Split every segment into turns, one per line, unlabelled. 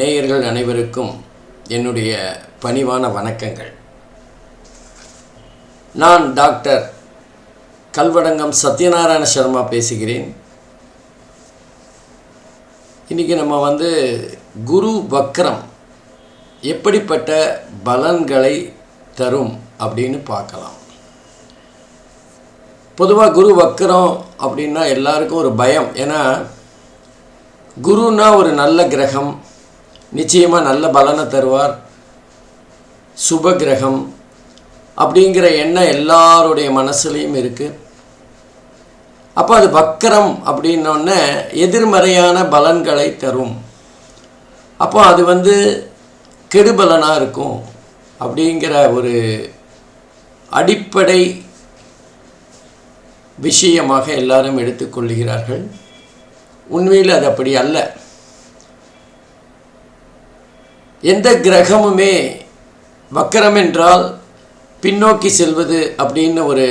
நேயர்கள் அனைவருக்கும் என்னுடைய பணிவான வணக்கங்கள். நான் டாக்டர் கல்வடங்கம் சத்யநாராயண சர்மா பேசுகிறேன். இன்றைக்கி நம்ம வந்து குரு வக்ரம் எப்படிப்பட்ட பலன்களை தரும் அப்படின்னு பார்க்கலாம். பொதுவாக குரு வக்கரம் அப்படின்னா எல்லாருக்கும் ஒரு பயம். ஏன்னா குருன்னா ஒரு நல்ல கிரகம் நிச்சயமாக நல்ல பலனை தருவார். சுப கிரகம் அப்படிங்கிற எண்ணம் எல்லாருடைய மனசுலேயும் இருக்குது அப்போ அது வக்கரம் அப்படின்னோடனே எதிர்மறையான பலன்களை தரும். அப்போ அது வந்து கெடுபலனாக இருக்கும் அப்படிங்கிற ஒரு அடிப்படை விஷயமாக எல்லாரும் எடுத்துக்கொள்கிறார்கள் உண்மையில் அது அப்படி அல்ல. எந்த கிரகமுமே வக்கரம் என்றால் பின்னோக்கி செல்வது அப்படின்னு ஒரு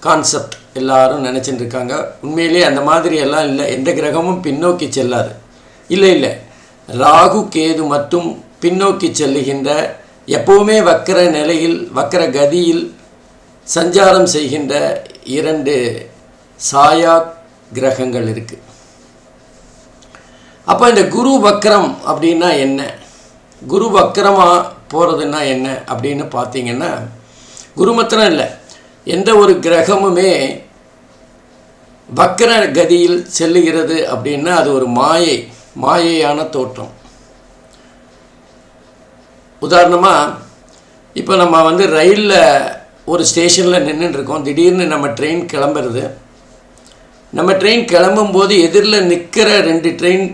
கான்செப்ட் எல்லாரும் நினச்சிட்டு இருக்காங்க உண்மையிலே அந்த மாதிரி எல்லாம் இல்லை. எந்த கிரகமும் பின்னோக்கி செல்லாது. இல்லை இல்லை. ராகு கேது மட்டும் பின்னோக்கி செல்லுகின்ற எப்பவுமே வக்கர நிலையில் வக்கர கதியில் சஞ்சாரம் செய்கின்ற இரண்டு சாயா கிரகங்கள் இருக்குது அப்போ இந்த குரு வக்கரம் அப்படின்னா என்ன? குரு வக்கரமாக போகிறதுன்னா என்ன அப்படின்னு பார்த்தீங்கன்னா குரு மாத்திரம் இல்லை. எந்த ஒரு கிரகமுமே வக்கர கதியில் செல்லுகிறது அப்படின்னா அது ஒரு மாயை மாயையான தோற்றம். உதாரணமாக இப்போ நம்ம வந்து ரயிலில் ஒரு ஸ்டேஷனில் நின்றுட்டுருக்கோம் திடீர்னு நம்ம ட்ரெயின் கிளம்புறது. நம்ம ட்ரெயின் கிளம்பும்போது எதிரில் நிற்கிற ரெண்டு ட்ரெயின்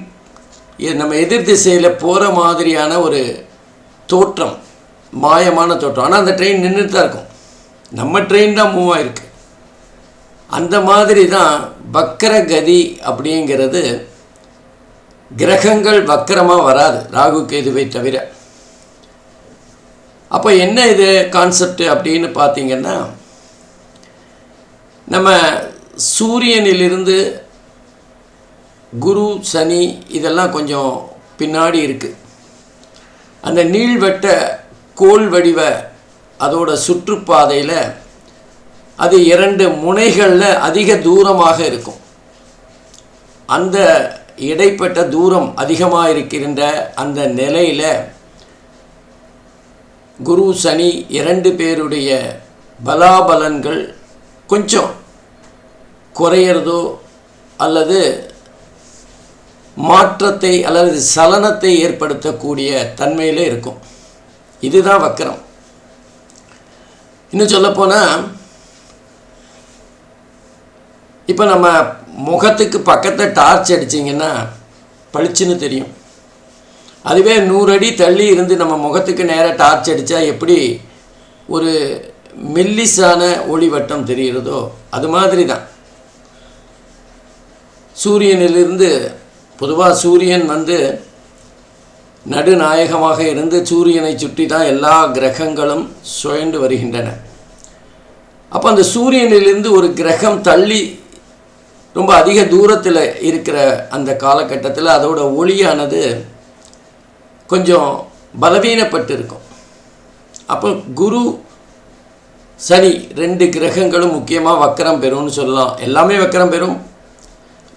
நம்ம எதிர் திசையில் போகிற மாதிரியான ஒரு தோற்றம் மாயமான தோற்றம். ஆனால் அந்த ட்ரெயின் நின்றுட்டு தான் இருக்கும். நம்ம ட்ரெயின் தான் மூவ் ஆகிருக்கு அந்த மாதிரி தான் வக்கர கதி அப்படிங்கிறது கிரகங்கள் வக்கரமாக வராது. ராகு கேதுவை தவிர. அப்போ என்ன இது கான்செப்ட் அப்படின்னு பார்த்தீங்கன்னா நம்ம சூரியனிலிருந்து குரு சனி இதெல்லாம் கொஞ்சம் பின்னாடி இருக்குது அந்த நீள்வட்ட கோல் வடிவ அதோட சுற்றுப்பாதையில் அது இரண்டு முனைகளில் அதிக தூரமாக இருக்கும். அந்த இடைப்பட்ட தூரம் அதிகமாக இருக்கின்ற அந்த நிலையில் குரு சனி இரண்டு பேருடைய பலாபலன்கள் கொஞ்சம் குறையிறதோ அல்லது மாற்றத்தை அல்லது சலனத்தை ஏற்படுத்தக்கூடிய தன்மையில் இருக்கும். இதுதான் வக்கரம். இன்னும் சொல்லப்போனால் இப்போ நம்ம முகத்துக்கு பக்கத்தில் டார்ச் அடிச்சிங்கன்னா பளிச்சுன்னு தெரியும். அதுவே நூறு அடி தள்ளி இருந்து நம்ம முகத்துக்கு நேராக டார்ச் அடித்தா எப்படி ஒரு மெல்லிசான ஒளிவட்டம் தெரிகிறதோ அது மாதிரி தான் சூரியனிலிருந்து பொதுவாக சூரியன் வந்து நடுநாயகமாக இருந்து சூரியனை சுற்றி தான் எல்லா கிரகங்களும் சுழண்டு வருகின்றன. அப்போ அந்த சூரியனிலிருந்து ஒரு கிரகம் தள்ளி ரொம்ப அதிக தூரத்தில் இருக்கிற அந்த காலகட்டத்தில் அதோட ஒளியானது கொஞ்சம் பலவீனப்பட்டு இருக்கும் அப்போ குரு சனி ரெண்டு கிரகங்களும் முக்கியமாக வக்கரம் பெறும்னு சொல்லலாம். எல்லாமே வக்கரம் பெறும்.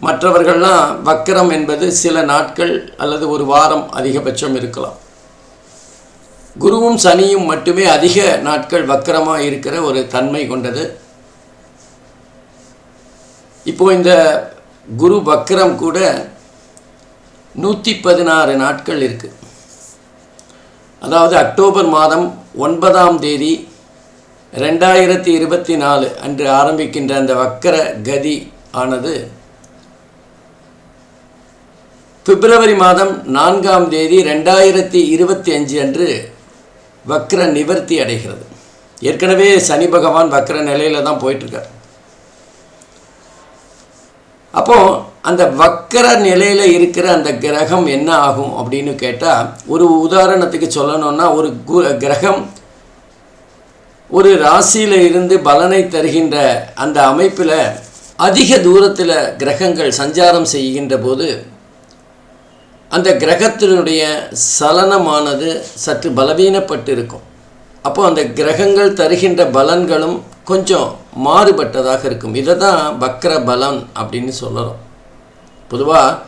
மற்றவர்கள்லாம் வக்கரம் என்பது சில நாட்கள் அல்லது ஒரு வாரம் அதிகபட்சம் இருக்கலாம். குருவும் சனியும் மட்டுமே அதிக நாட்கள் வக்கரமாக இருக்கிற ஒரு தன்மை கொண்டது. இப்போ இந்த குரு வக்கரம் கூட நூற்றி பதினாறு நாட்கள் இருக்குது அதாவது அக்டோபர் மாதம் ஒன்பதாம் தேதி ரெண்டாயிரத்தி இருபத்தி நாலு அன்று ஆரம்பிக்கின்ற அந்த வக்கர கதி ஆனது பிப்ரவரி மாதம் நான்காம் தேதி ரெண்டாயிரத்தி இருபத்தி அஞ்சு அன்று வக்ர நிவர்த்தி அடைகிறது. ஏற்கனவே சனி பகவான் வக்ர நிலையில் தான் போயிட்டுருக்கார் அப்போது அந்த வக்கர நிலையில் இருக்கிற அந்த கிரகம் என்ன ஆகும் அப்படின்னு கேட்டால் ஒரு உதாரணத்துக்கு சொல்லணும்னா ஒரு கு கிரகம் ஒரு ராசியில் இருந்து பலனை தருகின்ற அந்த அமைப்பில் அதிக தூரத்தில் கிரகங்கள் சஞ்சாரம் செய்கின்ற போது அந்த கிரகத்தினுடைய சலனமானது சற்று பலவீனப்பட்டு இருக்கும் அப்போ அந்த கிரகங்கள் தருகின்ற பலன்களும் கொஞ்சம் மாறுபட்டதாக இருக்கும். இதை தான் வக்ர பலன் அப்படின்னு சொல்லலாம் பொதுவாக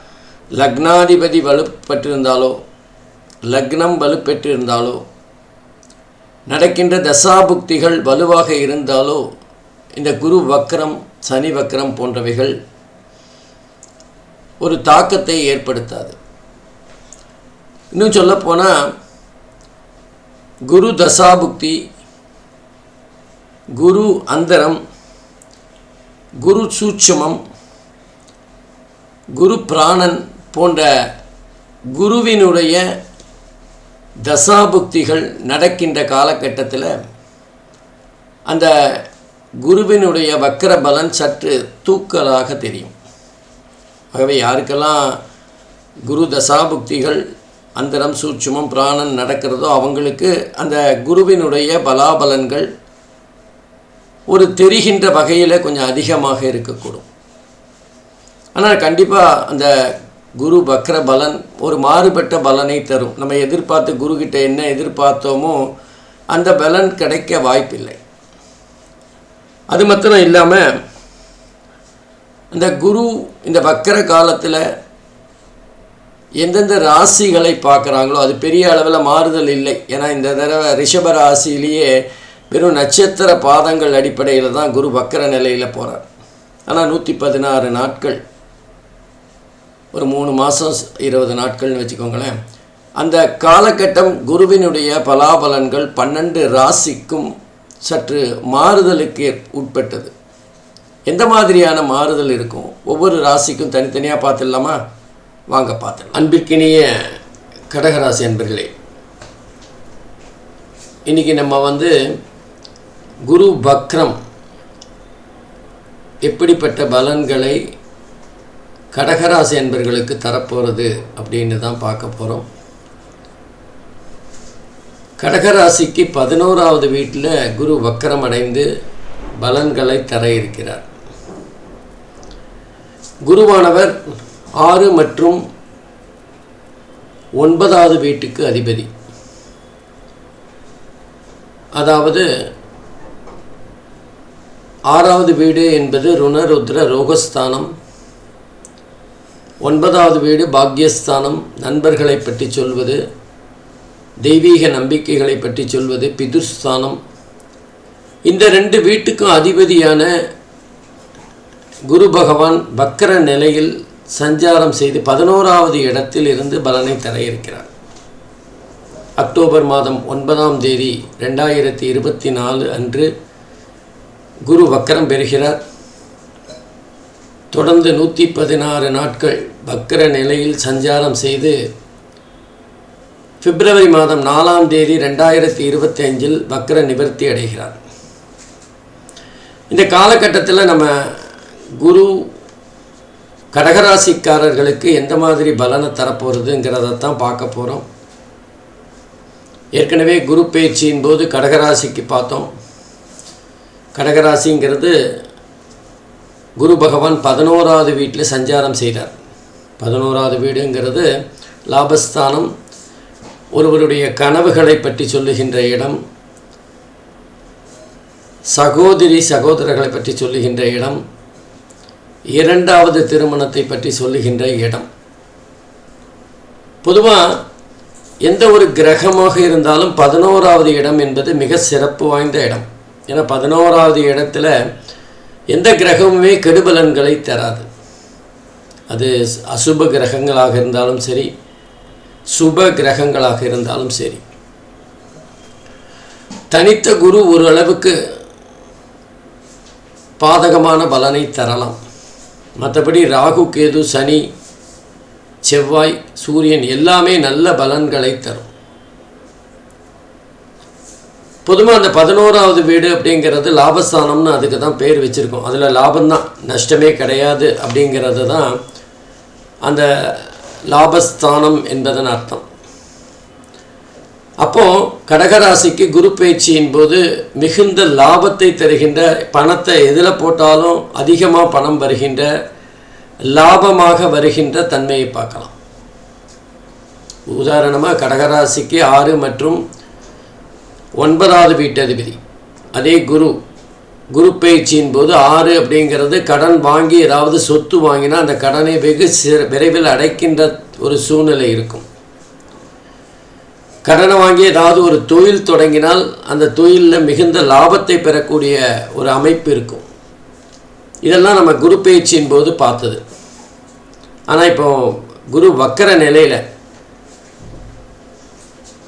லக்னாதிபதி வலுப்பட்டிருந்தாலோ லக்னம் வலுப்பெற்றிருந்தாலோ நடக்கின்ற தசாபுக்திகள் வலுவாக இருந்தாலோ இந்த குரு வக்ரம் சனி வக்ரம் போன்றவைகள் ஒரு தாக்கத்தை ஏற்படுத்தாது. இன்னும் சொல்லப்போனால் குரு தசாபுக்தி குரு அந்தரம் குரு சூட்சமம் குரு பிராணன் போன்ற குருவினுடைய தசாபுக்திகள் நடக்கின்ற காலகட்டத்தில் அந்த குருவினுடைய வக்கர பலன் சற்று தூக்கலாக தெரியும். ஆகவே யாருக்கெல்லாம் குரு தசாபுக்திகள் அந்தரம் சூட்சுமம் பிராணன் நடக்கிறதோ அவங்களுக்கு அந்த குருவினுடைய பலாபலன்கள் ஒரு தெரிகின்ற வகையில் கொஞ்சம் அதிகமாக இருக்கக்கூடும். ஆனால் கண்டிப்பாக அந்த குரு வக்ர பலன் ஒரு மாறுபட்ட பலனை தரும். நம்ம எதிர்பார்த்து குருக்கிட்ட என்ன எதிர்பார்த்தோமோ அந்த பலன் கிடைக்க வாய்ப்பில்லை. அது மாத்திரம் இல்லாமல் அந்த குரு இந்த வக்கர காலத்தில் எந்தெந்த ராசிகளை பார்க்குறாங்களோ அது பெரிய அளவில் மாறுதல் இல்லை. ஏன்னா இந்த தடவை ரிஷப ராசியிலேயே வெறும் நட்சத்திர பாதங்கள் அடிப்படையில் தான் குரு வக்கர நிலையில் போகிறார் ஆனால் நூற்றி பதினாறு நாட்கள் ஒரு மூணு மாதம் இருபது நாட்கள்னு வச்சுக்கோங்களேன். அந்த காலகட்டம் குருவினுடைய பலாபலன்கள் பன்னெண்டு ராசிக்கும் சற்று மாறுதலுக்கு உட்பட்டது. எந்த மாதிரியான மாறுதல் இருக்கும்? ஒவ்வொரு ராசிக்கும் தனித்தனியாக பார்த்துடலாமா? வாங்க பார்த்துடலாம். அன்பிற்கினிய கடகராசி அன்பர்களே இன்றைக்கி நம்ம வந்து குரு பக்ரம் எப்படிப்பட்ட பலன்களை கடகராசி என்பர்களுக்கு தரப்போகிறது அப்படின்னு தான் பார்க்க போகிறோம் கடகராசிக்கு பதினோராவது வீட்டில் குரு வக்கரம் அடைந்து பலன்களை தர இருக்கிறார். குருவானவர் ஆறு மற்றும் ஒன்பதாவது வீட்டுக்கு அதிபதி. அதாவது ஆறாவது வீடு என்பது ருணருத்ர ரோகஸ்தானம். ஒன்பதாவது வீடு பாக்யஸ்தானம். நண்பர்களை பற்றி சொல்வது தெய்வீக நம்பிக்கைகளை பற்றி சொல்வது பிதுர்ஸ்தானம். இந்த ரெண்டு வீட்டுக்கும் அதிபதியான குரு பகவான் வக்கர நிலையில் சஞ்சாரம் செய்து பதினோராவது இடத்தில் இருந்து பலனை தர இருக்கிறார். அக்டோபர் மாதம் ஒன்பதாம் தேதி ரெண்டாயிரத்தி இருபத்தி நாலு அன்று குரு வக்கரம் பெறுகிறார். தொடர்ந்து நூற்றி பதினாறு நாட்கள் வக்கர நிலையில் சஞ்சாரம் செய்து பிப்ரவரி மாதம் நாலாம் தேதி ரெண்டாயிரத்தி இருபத்தி அஞ்சில் வக்கர நிவர்த்தி அடைகிறார். இந்த காலகட்டத்தில் நம்ம குரு கடகராசிக்காரர்களுக்கு எந்த மாதிரி பலனை தரப்போகிறதுங்கிறத தான் பார்க்க போகிறோம் ஏற்கனவே குரு பயிற்சியின் போது கடகராசிக்கு பார்த்தோம். கடகராசிங்கிறது குரு பகவான் பதினோராவது வீட்டில் சஞ்சாரம் செய்தார். பதினோராவது வீடுங்கிறது லாபஸ்தானம். ஒருவருடைய கனவுகளை பற்றி சொல்லுகின்ற இடம். சகோதரி சகோதரர்களை பற்றி சொல்லுகின்ற இடம். இரண்டாவது திருமணத்தை பற்றி சொல்லுகின்ற இடம். பொதுவாக எந்த ஒரு கிரகமாக இருந்தாலும் பதினோராவது இடம் என்பது மிக சிறப்பு வாய்ந்த இடம். ஏன்னா பதினோராவது இடத்துல எந்த கிரகமுமே கெடுபலன்களை தராது. அது அசுப கிரகங்களாக இருந்தாலும் சரி சுப கிரகங்களாக இருந்தாலும் சரி. தனித்த குரு ஒரு அளவுக்கு பாதகமான பலனை தரலாம். மற்றபடி ராகு கேது சனி செவ்வாய் சூரியன் எல்லாமே நல்ல பலன்களை தரும். பொதுவாக அந்த பதினோராவது வீடு அப்படிங்கிறது லாபஸ்தானம்னு அதுக்கு தான் பேர் வச்சுருக்கோம். அதில் லாபம்தான். நஷ்டமே கிடையாது அப்படிங்கிறது தான் அந்த லாபஸ்தானம் என்பதன் அர்த்தம். அப்போது கடகராசிக்கு குரு பயிற்சியின் போது மிகுந்த லாபத்தை தருகின்ற பணத்தை எதில் போட்டாலும் அதிகமாக பணம் வருகின்ற லாபமாக வருகின்ற தன்மையை பார்க்கலாம். உதாரணமாக கடகராசிக்கு ஆறு மற்றும் ஒன்பதாவது வீட்டதிபதி. அதே குரு. குரு பயிற்சியின் போது ஆறு அப்படிங்கிறது கடன் வாங்கி ஏதாவது சொத்து வாங்கினா அந்த கடனை வெகு விரைவில் அடைக்கின்ற ஒரு சூழ்நிலை இருக்கும். கடனை வாங்கி ஏதாவது ஒரு தொழில் தொடங்கினால் அந்த தொழிலில் மிகுந்த லாபத்தை பெறக்கூடிய ஒரு அமைப்பு இருக்கும். இதெல்லாம் நம்ம குரு பயிற்சியின் போது பார்த்தது. ஆனால் இப்போ குரு வக்கர நிலையில்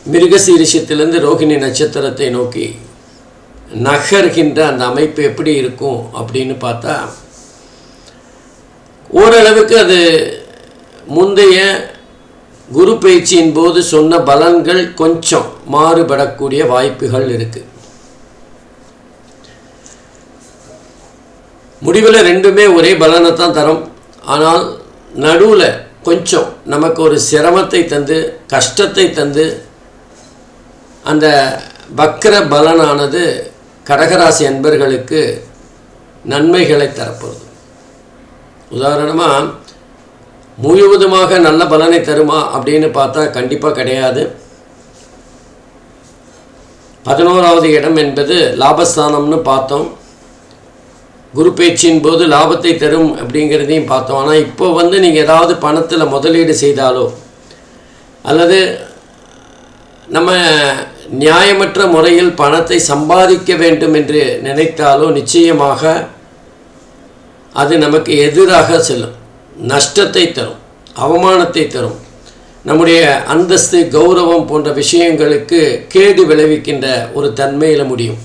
மிருகசீரிஷத்திலிருந்து ரோகிணி நட்சத்திரத்தை நோக்கி நகர்கின்ற அந்த அமைப்பு எப்படி இருக்கும் அப்படின்னு பார்த்தா ஓரளவுக்கு அது முந்தைய குரு பயிற்சியின் போது சொன்ன பலன்கள் கொஞ்சம் மாறுபடக்கூடிய வாய்ப்புகள் இருக்குது முடிவில் ரெண்டுமே ஒரே பலனை தான் தரும். ஆனால் நடுவில் கொஞ்சம் நமக்கு ஒரு சிரமத்தை தந்து கஷ்டத்தை தந்து அந்த வக்கர பலனானது கடகராசி அன்பர்களுக்கு நன்மைகளை தரப்போகுது. உதாரணமாக முழுவதுமாக நல்ல பலனை தருமா அப்படின்னு பார்த்தா கண்டிப்பாக கிடையாது. பதினோராவது இடம் என்பது லாபஸ்தானம்னு பார்த்தோம். குரு பேச்சின் போது லாபத்தை தரும் அப்படிங்கிறதையும் பார்த்தோம். ஆனால் இப்போ வந்து நீங்கள் ஏதாவது பணத்தில் முதலீடு செய்தாலோ அல்லது நம்ம நியாயமற்ற முறையில் பணத்தை சம்பாதிக்க வேண்டும் என்று நினைத்தாலோ நிச்சயமாக அது நமக்கு எதிராக செல்லும். நஷ்டத்தை தரும் அவமானத்தை தரும். நம்முடைய அந்தஸ்து கௌரவம் போன்ற விஷயங்களுக்கு கேடு விளைவிக்கின்ற ஒரு தன்மையில் முடியும்.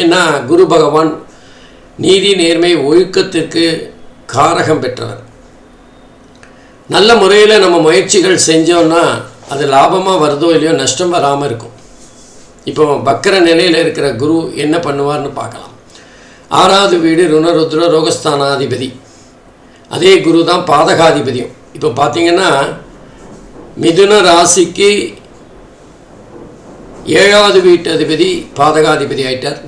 ஏன்னா குரு பகவான் நீதி நேர்மை ஒழுக்கத்திற்கு காரகம் பெற்றவர். நல்ல முறையில் நம்ம முயற்சிகள் செஞ்சோன்னா அது லாபமாக வருதோ இல்லையோ நஷ்டம் வராமல் இருக்கும். இப்போ பக்கர நிலையில் இருக்கிற குரு என்ன பண்ணுவார்னு பார்க்கலாம். ஆறாவது வீடு ருணருத்ர ரோகஸ்தானாதிபதி. அதே குரு தான் பாதகாதிபதியும். இப்போ பார்த்தீங்கன்னா மிதுன ராசிக்கு ஏழாவது வீட்டு அதிபதி பாதகாதிபதி ஆயிட்டார்.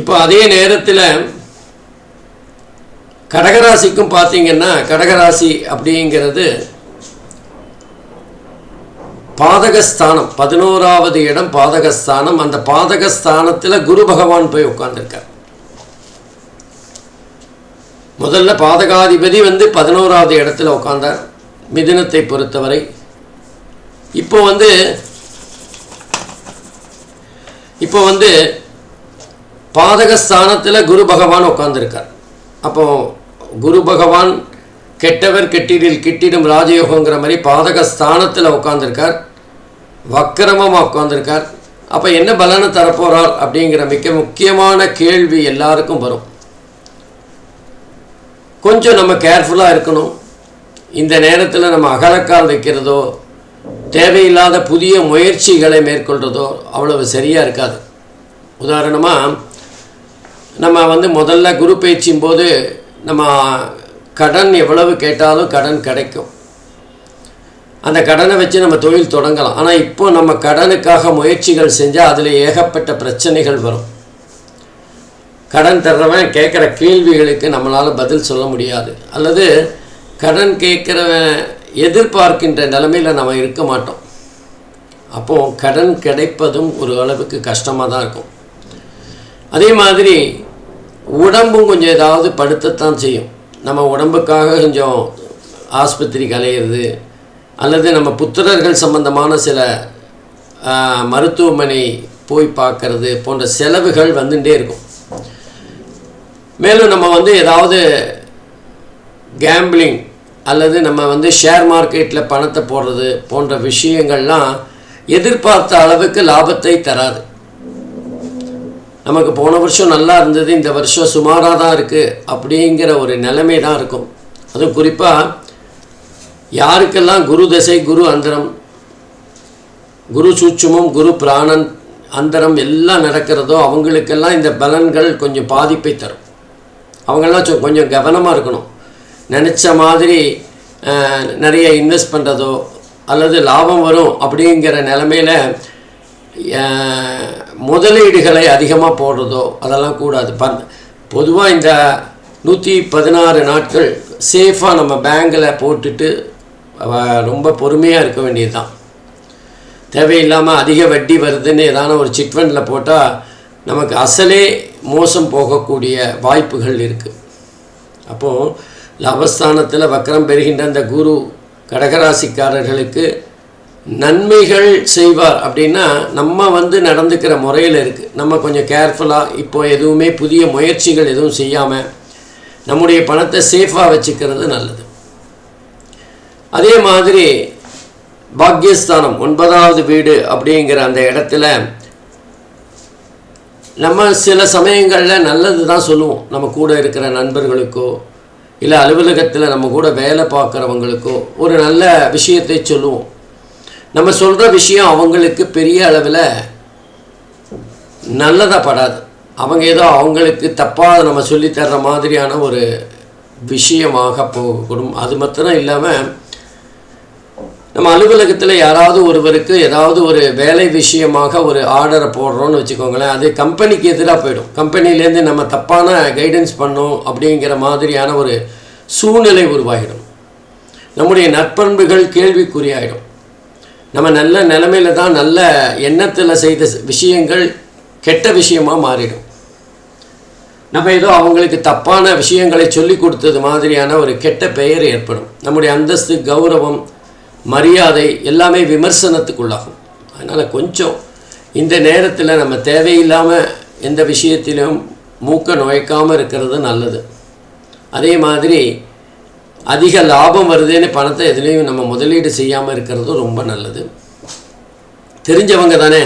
இப்போ அதே நேரத்தில் கடகராசிக்கும் பார்த்தீங்கன்னா கடகராசி அப்படிங்கிறது பாதகஸ்தானம் பதினோராவது இடம் பாதகஸ்தானம். அந்த பாதகஸ்தானத்தில் குரு பகவான் போய் உட்கார்ந்துருக்கார். முதல்ல பாதகாதிபதி வந்து பதினோராவது இடத்துல உட்கார்ந்தார் மிதினத்தை பொறுத்தவரை. இப்போ வந்து இப்போ வந்து பாதகஸ்தானத்தில் குரு பகவான் உட்காந்துருக்கார் அப்போ குரு பகவான் கெட்டவர் கெட்டிடில் கிட்டிடும் ராஜயோகங்கிற மாதிரி பாதக ஸ்தானத்தில் உட்காந்துருக்கார் வக்கரமாக உட்காந்துருக்கார் அப்போ என்ன பலனை தரப்போகிறார் அப்படிங்கிற மிக முக்கியமான கேள்வி எல்லாருக்கும் வரும். கொஞ்சம் நம்ம கேர்ஃபுல்லாக இருக்கணும். இந்த நேரத்தில் நம்ம அகலக்கால் வைக்கிறதோ தேவையில்லாத புதிய முயற்சிகளை மேற்கொள்கிறதோ அவ்வளவு சரியாக இருக்காது. உதாரணமாக நம்ம வந்து முதல்ல குரு பயிற்சியும் போது நம்ம கடன் எவ்வளவு கேட்டாலும் கடன் கிடைக்கும். அந்த கடனை வச்சு நம்ம தொழில் தொடங்கலாம். ஆனால் இப்போ நம்ம கடனுக்காக முயற்சிகள் செஞ்சால் அதில் ஏகப்பட்ட பிரச்சனைகள் வரும். கடன் தர்றவன் கேட்குற கேள்விகளுக்கு நம்மளால் பதில் சொல்ல முடியாது. அல்லது கடன் கேட்குறவன் எதிர்பார்க்கின்ற நிலமையில் நம்ம இருக்க மாட்டோம். அப்போது கடன் கிடைப்பதும் ஒரு அளவுக்கு கஷ்டமாக தான் இருக்கும். அதே மாதிரி உடம்பும் கொஞ்சம் ஏதாவது படுத்தத்தான் செய்யும். நம்ம உடம்புக்காக கொஞ்சம் ஆஸ்பத்திரி கலையிறது அல்லது நம்ம புத்திரர்கள் சம்பந்தமான சில மருத்துவமனை போய் பார்க்கறது போன்ற செலவுகள் வந்துட்டே இருக்கும். மேலும் நம்ம வந்து ஏதாவது கேம்பிளிங் அல்லது நம்ம வந்து ஷேர் மார்க்கெட்டில் பணத்தை போடுறது போன்ற விஷயங்கள்லாம் எதிர்பார்த்த அளவுக்கு லாபத்தை தராது. நமக்கு போன வருஷம் நல்லா இருந்தது இந்த வருஷம் சுமாராக தான் இருக்குது அப்படிங்கிற ஒரு நிலைமை தான் இருக்கும். அதுவும் குறிப்பாக யாருக்கெல்லாம் குரு தசை குரு அந்தரம் குரு சூட்சமும் குரு பிராணன் அந்தரம் எல்லாம் நடக்கிறதோ அவங்களுக்கெல்லாம் இந்த பலன்கள் கொஞ்சம் பாதிப்பை தரும். அவங்கெல்லாம் கொஞ்சம் கவனமாக இருக்கணும். நினச்ச மாதிரி நிறைய இன்வெஸ்ட் பண்ணுறதோ அல்லது லாபம் வரும் அப்படிங்கிற நிலமையில முதலீடுகளை அதிகமாக போடுறதோ அதெல்லாம் கூடாது. பண் பொதுவாக இந்த நூற்றி பதினாறு நாட்கள் சேஃபாக நம்ம பேங்கில் போட்டுட்டு ரொம்ப பொறுமையாக இருக்க வேண்டியது தான் தேவையில்லாமல் அதிக வட்டி வருதுன்னு ஏதான ஒரு சிட்ஃபண்டில் போட்டால் நமக்கு அசலே மோசம் போகக்கூடிய வாய்ப்புகள் இருக்குது அப்போது லாபஸ்தானத்தில் வக்கரம் பெறுகின்ற அந்த குரு கடகராசிக்காரர்களுக்கு நன்மைகள் செய்வார் அப்படின்னா நம்ம வந்து நடந்துக்கிற முறையில் இருக்குது நம்ம கொஞ்சம் கேர்ஃபுல்லாக இப்போ எதுவுமே புதிய முயற்சிகள் எதுவும் செய்யாமல் நம்முடைய பணத்தை சேஃபாக வச்சுக்கிறது நல்லது. அதே மாதிரி பாக்யஸ்தானம் ஒன்பதாவது வீடு அப்படிங்கிற அந்த இடத்துல நம்ம சில சமயங்களில் நல்லது தான் சொல்லுவோம். நம்ம கூட இருக்கிற நண்பர்களுக்கோ இல்லை அலுவலகத்தில் நம்ம கூட வேலை பார்க்குறவங்களுக்கோ ஒரு நல்ல விஷயத்தை சொல்லுவோம். நம்ம சொல்கிற விஷயம் அவங்களுக்கு பெரிய அளவில் நல்லதாக படாது. அவங்க ஏதோ அவங்களுக்கு தப்பாக நம்ம சொல்லித் தர்ற மாதிரியான ஒரு விஷயமாக போகக்கூடும். அது மாத்திரம் இல்லாமல் நம்ம அலுவலகத்தில் யாராவது ஒருவருக்கு ஏதாவது ஒரு வேலை விஷயமாக ஒரு ஆர்டரை போடுறோன்னு வச்சுக்கோங்களேன் அது கம்பெனிக்கு எதிராக போயிடும். கம்பெனிலேருந்து நம்ம தப்பான கைடன்ஸ் பண்ணோம் அப்படிங்கிற மாதிரியான ஒரு சூழ்நிலை உருவாகிடும். நம்முடைய நற்பண்புகள் கேள்விக்குறியாயிடும். நம்ம நல்ல நிலமையில தான் நல்ல எண்ணத்தில் செய்த விஷயங்கள் கெட்ட விஷயமாக மாறிடும். நம்ம ஏதோ அவங்களுக்கு தப்பான விஷயங்களை சொல்லி கொடுத்தது மாதிரியான ஒரு கெட்ட பெயர் ஏற்படும். நம்முடைய அந்தஸ்து கௌரவம் மரியாதை எல்லாமே விமர்சனத்துக்குள்ளாகும். அதனால் கொஞ்சம் இந்த நேரத்தில் நம்ம தேவையில்லாமல் எந்த விஷயத்திலும் மூக்க நுழைக்காமல் இருக்கிறது நல்லது. அதே மாதிரி அதிக லாபம் வருதுன்னு பணத்தை எதுலேயும் நம்ம முதலீடு செய்யாமல் இருக்கிறதும் ரொம்ப நல்லது. தெரிஞ்சவங்க தானே.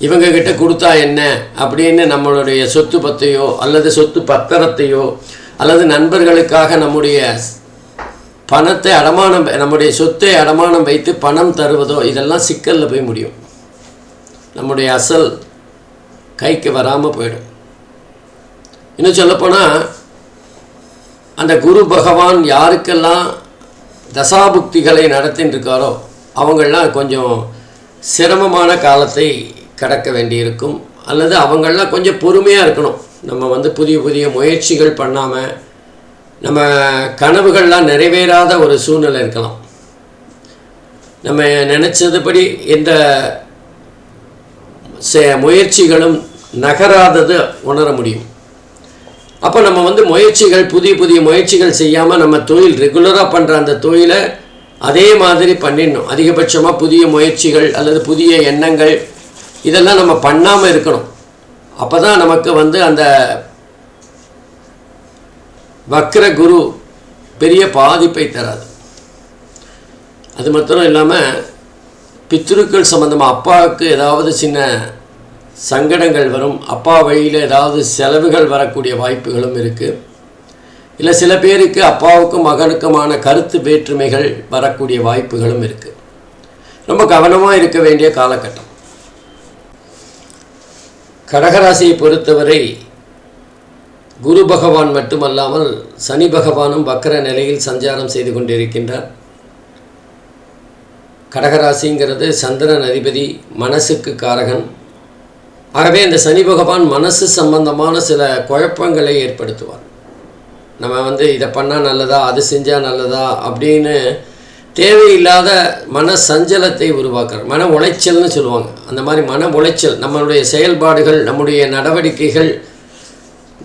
இவங்கக்கிட்ட கொடுத்தா என்ன? அப்படின்னு நம்மளுடைய சொத்து பத்தையோ அல்லது சொத்து பத்திரத்தையோ அல்லது நண்பர்களுக்காக நம்முடைய பணத்தை அடமானம் நம்முடைய சொத்தை அடமானம் வைத்து பணம் தருவதோ இதெல்லாம் சிக்கலில் போய் முடியும். நம்முடைய அசல் கைக்கு வராமல் போயிடும். இன்னும் சொல்லப்போனால் அந்த குரு பகவான் யாருக்கெல்லாம் தசாபுக்திகளை நடத்தின்னு இருக்காரோ கொஞ்சம் சிரமமான காலத்தை கடக்க வேண்டியிருக்கும். அல்லது அவங்களாம் கொஞ்சம் பொறுமையாக இருக்கணும். நம்ம வந்து புதிய புதிய முயற்சிகள் பண்ணாமல் நம்ம கனவுகள்லாம் நிறைவேறாத ஒரு சூழ்நிலை இருக்கலாம். நம்ம நினச்சதுபடி எந்த முயற்சிகளும் நகராதது உணர முடியும். அப்போ நம்ம வந்து முயற்சிகள் புதிய புதிய முயற்சிகள் செய்யாமல் நம்ம தொழில் ரெகுலராக பண்ணுற அந்த தொழிலை அதே மாதிரி பண்ணிடணும். அதிகபட்சமாக புதிய முயற்சிகள் அல்லது புதிய எண்ணங்கள் இதெல்லாம் நம்ம பண்ணாமல் இருக்கணும். அப்போ தான் நமக்கு வந்து அந்த வக்ர குரு பெரிய பாதிப்பை தராது. அது மாத்திரம் இல்லாமல் பித்ருக்கள் சம்மந்தமாக அப்பாவுக்கு ஏதாவது சின்ன சங்கடங்கள் வரும். அப்பா வழியில் ஏதாவது செலவுகள் வரக்கூடிய வாய்ப்புகளும் இருக்குது இல்லை சில பேருக்கு அப்பாவுக்கும் மகனுக்குமான கருத்து வேற்றுமைகள் வரக்கூடிய வாய்ப்புகளும் இருக்குது ரொம்ப கவனமாக இருக்க வேண்டிய காலகட்டம். கடகராசியை பொறுத்தவரை குரு பகவான் மட்டுமல்லாமல் சனி பகவானும் வக்கர நிலையில் சஞ்சாரம் செய்து கொண்டிருக்கின்றார். கடகராசிங்கிறது சந்திரன் அதிபதி மனசுக்கு காரகன் ஆகவே இந்த சனி பகவான் மனசு சம்பந்தமான சில குழப்பங்களை ஏற்படுத்துவார். நம்ம வந்து இதை பண்ணால் நல்லதா அது செஞ்சால் நல்லதா அப்படின்னு தேவையில்லாத மன சஞ்சலத்தை உருவாக்குறார். மன உளைச்சல்னு சொல்லுவாங்க. அந்த மாதிரி மன உளைச்சல் நம்மளுடைய செயல்பாடுகள் நம்முடைய நடவடிக்கைகள்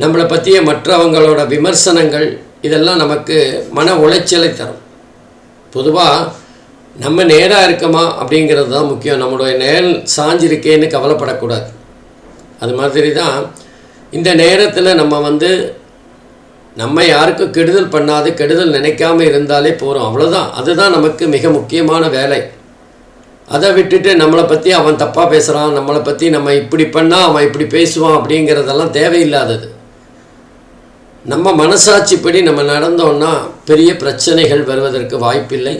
நம்மளை பற்றிய மற்றவங்களோட விமர்சனங்கள் இதெல்லாம் நமக்கு மன உளைச்சலை தரும். பொதுவாக நம்ம நேராக இருக்கமா அப்படிங்கிறது தான் முக்கியம். நம்மளுடைய நேர் சாஞ்சிருக்கேன்னு கவலைப்படக்கூடாது. அது மாதிரி தான் இந்த நேரத்தில் நம்ம வந்து நம்ம யாருக்கும் கெடுதல் பண்ணாது கெடுதல் நினைக்காம இருந்தாலே போகிறோம் அவ்வளோதான் அதுதான் நமக்கு மிக முக்கியமான வேலை. அதை விட்டுட்டு நம்மளை பற்றி அவன் தப்பாக பேசுகிறான் நம்மளை பற்றி நம்ம இப்படி பண்ணால் அவன் இப்படி பேசுவான் அப்படிங்கிறதெல்லாம் தேவையில்லாதது. நம்ம மனசாட்சிப்படி நம்ம நடந்தோம்னா பெரிய பிரச்சனைகள் வருவதற்கு வாய்ப்பில்லை.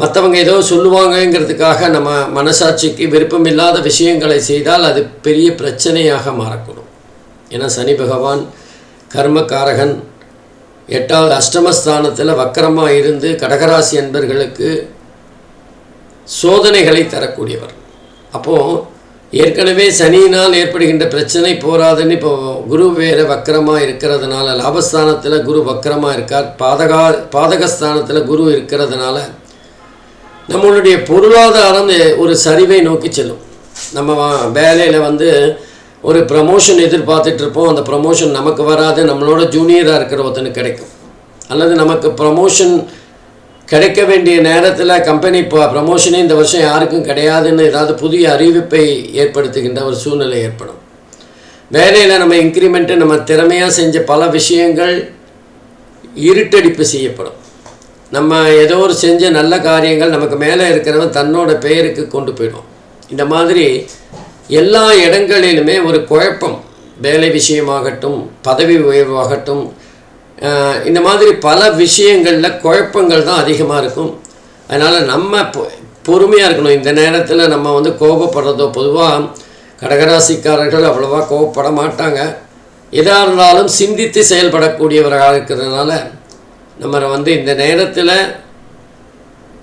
மற்றவங்க ஏதோ சொல்லுவாங்கங்கிறதுக்காக நம்ம மனசாட்சிக்கு விருப்பமில்லாத விஷயங்களை செய்தால் அது பெரிய பிரச்சனையாக மாறக்கூடும். ஏன்னா சனி பகவான் கர்மகாரகன் எட்டாவது அஷ்டமஸ்தானத்தில் வக்கரமாக இருந்து கடகராசி என்பர்களுக்கு சோதனைகளை தரக்கூடியவர். அப்போது ஏற்கனவே சனியினால் ஏற்படுகின்ற பிரச்சனை போராதுன்னு இப்போ குரு வேறு வக்கரமாக இருக்கிறதுனால லாபஸ்தானத்தில் குரு வக்கரமாக இருக்கார். பாதகா பாதகஸ்தானத்தில் குரு இருக்கிறதுனால நம்மளுடைய பொருளாதாரம் ஒரு சரிவை நோக்கி செல்லும். நம்ம வேலையில் வந்து ஒரு ப்ரமோஷன் எதிர்பார்த்துட்டு இருப்போம். அந்த ப்ரமோஷன் நமக்கு வராது. நம்மளோட ஜூனியராக இருக்கிற ஒருத்தனுக்கு கிடைக்கும். அல்லது நமக்கு ப்ரமோஷன் கிடைக்க வேண்டிய நேரத்தில் கம்பெனி இப்போ ப்ரமோஷனே இந்த வருஷம் யாருக்கும் கிடையாதுன்னு ஏதாவது புதிய அறிவிப்பை ஏற்படுத்துகின்ற ஒரு சூழ்நிலை ஏற்படும். வேலையில் நம்ம இன்க்ரிமெண்ட்டு நம்ம திறமையாக செஞ்ச பல விஷயங்கள் இருட்டடிப்பு செய்யப்படும். நம்ம ஏதோ ஒரு செஞ்ச நல்ல காரியங்கள் நமக்கு மேலே இருக்கிறவன் தன்னோட பெயருக்கு கொண்டு போயிடும். இந்த மாதிரி எல்லா இடங்களிலுமே ஒரு குழப்பம் வேலை விஷயமாகட்டும் பதவி உயர்வாகட்டும் இந்த மாதிரி பல விஷயங்களில் குழப்பங்கள் தான் அதிகமாக இருக்கும். அதனால் நம்ம பொறுமையாக இருக்கணும். இந்த நேரத்தில் நம்ம வந்து கோபப்படுறதோ பொதுவாக கடகராசிக்காரர்கள் அவ்வளோவா கோபப்பட மாட்டாங்க. எதாக இருந்தாலும் சிந்தித்து செயல்படக்கூடியவராக இருக்கிறதுனால நம்ம வந்து இந்த நேரத்தில்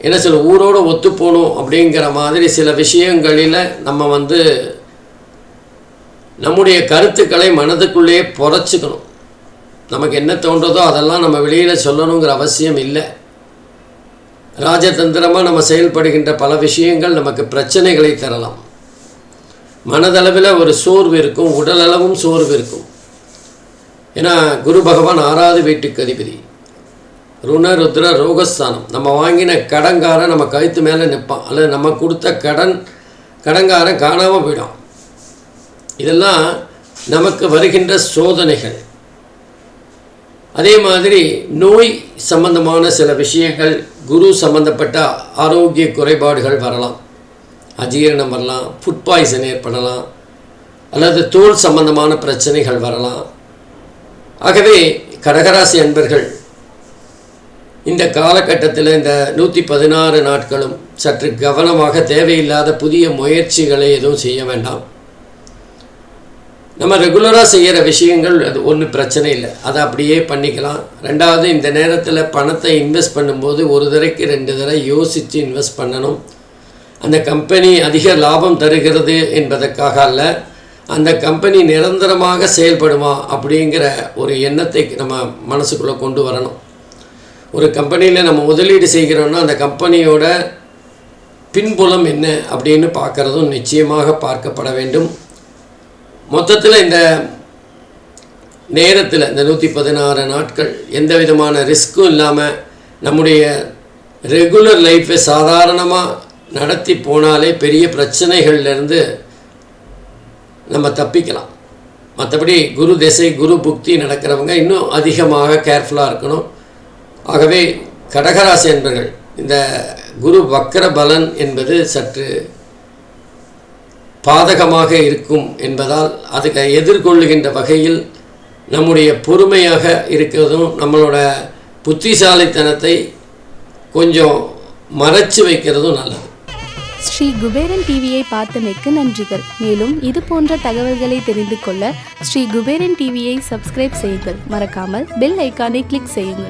என்ன சில ஊரோடு ஒத்து போகணும் அப்படிங்கிற மாதிரி சில விஷயங்களில் நம்ம வந்து நம்முடைய கருத்துக்களை மனதுக்குள்ளேயே புதைச்சிக்கணும் நமக்கு என்ன தோன்றதோ அதெல்லாம் நம்ம வெளியில் சொல்லணுங்கிற அவசியம் இல்லை. ராஜதந்திரமாக நம்ம செயல்படுகின்ற பல விஷயங்கள் நமக்கு பிரச்சனைகளை தரலாம். மனதளவில் ஒரு சோர்வு இருக்கும் உடலளவும் சோர்வு இருக்கும். ஏன்னா குரு பகவான் ஆறாவது வீட்டுக்கு அதிபதி. ருண ருத்ர ரோகஸ்தானம். நம்ம வாங்கின கடன்காரன் நம்ம கழுத்து மேலே நிற்பான். அல்லது நம்ம கொடுத்த கடன் கடன்காரன் காணாமல் போயிடும். இதெல்லாம் நமக்கு வருகின்ற சோதனைகள். அதே மாதிரி நோய் சம்பந்தமான சில விஷயங்கள் குரு சம்பந்தப்பட்ட ஆரோக்கிய குறைபாடுகள் வரலாம். அஜீரணம் வரலாம் ஃபுட் பாய்சன் ஏற்படலாம் அல்லது தோல் சம்பந்தமான பிரச்சனைகள் வரலாம். ஆகவே கடகராசி அன்பர்கள் இந்த காலகட்டத்தில் இந்த நூற்றி பதினாறு நாட்களும் சற்று கவனமாக தேவையில்லாத புதிய முயற்சிகளை எதுவும் செய்ய வேண்டாம். நம்ம ரெகுலராக செய்கிற விஷயங்கள் அது ஒன்றும் பிரச்சனை இல்லை. அதை அப்படியே பண்ணிக்கலாம். ரெண்டாவது இந்த நேரத்தில் பணத்தை இன்வெஸ்ட் பண்ணும்போது ஒரு தடவைக்கு ரெண்டு தடவை யோசித்து இன்வெஸ்ட் பண்ணணும். அந்த கம்பெனி அதிக லாபம் தருகிறது என்பதற்காக அல்ல. அந்த கம்பெனி நிரந்தரமாக செயல்படுமா அப்படிங்கிற ஒரு எண்ணத்தை நம்ம மனசுக்குள்ளே கொண்டு வரணும். ஒரு கம்பெனியில் நம்ம முதலீடு செய்கிறோன்னா அந்த கம்பெனியோட பின்புலம் என்ன அப்படின்னு பார்க்குறதும் நிச்சயமாக பார்க்கப்பட வேண்டும். மொத்தத்தில் இந்த நேரத்தில் இந்த நூற்றி பதினாறு நாட்கள் எந்த விதமான ரிஸ்க்கும் இல்லாமல் நம்முடைய ரெகுலர் லைஃப்பை சாதாரணமாக நடத்தி போனாலே பெரிய பிரச்சனைகள்லேருந்து நம்ம தப்பிக்கலாம். மற்றபடி குரு திசை குரு புக்தி நடக்கிறவங்க இன்னும் அதிகமாக கேர்ஃபுல்லாக இருக்கணும். ஆகவே கடகராசி என்பர்கள் இந்த குரு வக்கர பலன் என்பது சற்று பாதகமாக இருக்கும் என்பதால் அதுக்கு எதிர்கொள்ளுகின்ற வகையில் நம்முடைய பொறுமையாக இருக்கிறதும் நம்மளோட புத்திசாலித்தனத்தை கொஞ்சம் மறைச்சு வைக்கிறதும் நல்லது.
ஸ்ரீ குபேரன் டிவியை பார்த்தமைக்கு நன்றிகள். மேலும் இது போன்ற தகவல்களை தெரிந்து கொள்ள ஸ்ரீ குபேரன் டிவியை சப்ஸ்கிரைப் செய்யுங்கள். மறக்காமல் பெல் ஐக்கானை கிளிக் செய்யுங்கள்.